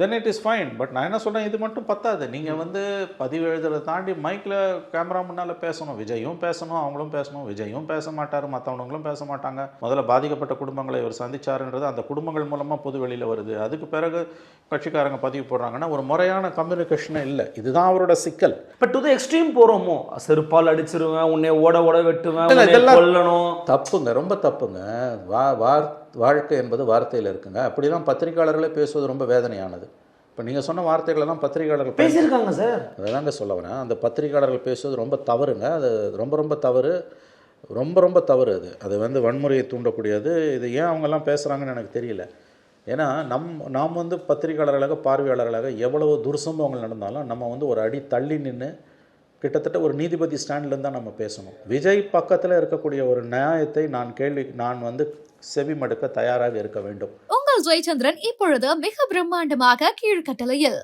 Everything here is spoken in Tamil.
Then it is fine but நான் என்ன சொல்கிறேன் இது மட்டும் பத்தாது. நீங்கள் வந்து பதிவு எழுதுறதை தாண்டி மைக்கில் கேமரா முன்னால் பேசணும். விஜயும் பேசணும் அவங்களும் பேசணும். விஜயும் பேச மாட்டார். மற்றவங்களும் பேச மாட்டாங்க. முதல்ல பாதிக்கப்பட்ட குடும்பங்களை இவர் சந்திச்சாருன்றது அந்த குடும்பங்கள் மூலமாக பொது வெளியில் வருது. அதுக்கு பிறகு கட்சிக்காரங்க பதிவு போடுறாங்கன்னா ஒரு முறையான கம்யூனிகேஷனே இல்லை. இதுதான் அவரோட சிக்கல். பட் டு எக்ஸ்ட்ரீம் போறோமோ? செருப்பால் அடிச்சிருவேன் உன்னை ஓட ஓட வெட்டுவேன் இதெல்லாம் கொல்லணும். தப்புங்க. ரொம்ப தப்புங்க. வா வார் வாழ்க்கை என்பது வார்த்தையில் இருக்குங்க. அப்படிலாம் பத்திரிக்கையாளர்களே பேசுவது ரொம்ப வேதனையானது. இப்போ நீங்கள் சொன்ன வார்த்தைகளை தான் பத்திரிக்கையாளர்கள் பேச பேசியிருக்காங்க சார். அதாங்க சொல்ல வரேன். அந்த பத்திரிக்கையாளர்கள் பேசுவது ரொம்ப தவறுங்க. அது ரொம்ப ரொம்ப தவறு. ரொம்ப ரொம்ப தவறு அது. அது வந்து வன்முறையை தூண்டக்கூடியது. இது ஏன் அவங்கெல்லாம் பேசுகிறாங்கன்னு எனக்கு தெரியல. ஏன்னா நம் நாம் வந்து பத்திரிக்கையாளர்களாக பார்வையாளர்களாக எவ்வளவு துர்சம்பவங்கள் நடந்தாலும் நம்ம வந்து ஒரு அடி தள்ளி நின்று கிட்டத்தட்ட ஒரு நீதிபதி ஸ்டாண்ட்லேருந்து தான் நம்ம பேசணும். விஜய் பக்கத்தில் இருக்கக்கூடிய ஒரு நியாயத்தை நான் கேள்வி நான் வந்து செவி மடுக்க தயாராக இருக்க வேண்டும். உங்கள் ஜெயச்சந்திரன் இப்பொழுது மிக பிரம்மாண்டமாக கீழ்கட்டளையில்.